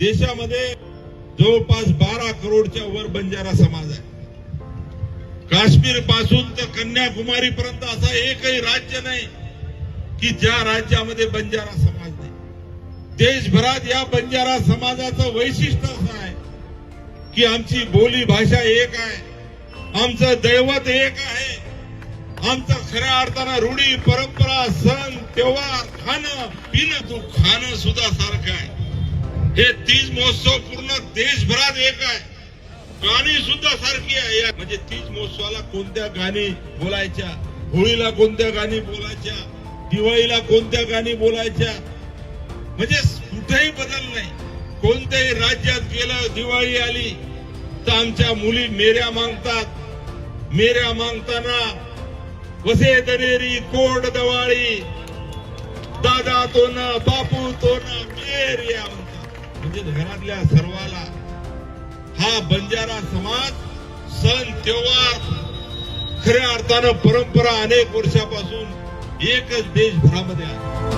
देशामध्ये जवळपास बारा करोडच्या वर बंजारा समाज आहे. काश्मीरपासून तर कन्याकुमारी पर्यंत असा एकही राज्य नाही की ज्या राज्यामध्ये बंजारा समाज नाही. देशभरात या बंजारा समाजाचं वैशिष्ट्य असं आहे की आमची बोली भाषा एक आहे आमचं दैवत एक आहे आमचं खऱ्या अर्थानं रूढी परंपरा सण तेव्हार खाणं पिणं तू खाणं सुद्धा सारखं आहे. हे तीज महोत्सव पूर्ण देशभरात एक आहे. गाणी सुद्धा सारखी आहे. या- म्हणजे तीज महोत्सवाला कोणत्या गाणी बोलायच्या? होळीला कोणत्या गाणी बोलायच्या? दिवाळीला कोणत्या गाणी बोलायच्या? म्हणजे कुठेही बदल नाही. कोणत्याही राज्यात गेलं दिवाळी आली तर आमच्या मुली मेऱ्या मागतात. मेऱ्या मागताना वसे दरेरी कोड दवाळी दादा तो ना बापू तो ना म्हणजे घरातल्या सर्वाला हा बंजारा समाज सण तेव्हार खऱ्या अर्थानं परंपरा अनेक वर्षापासून एकच देशभरामध्ये आहे.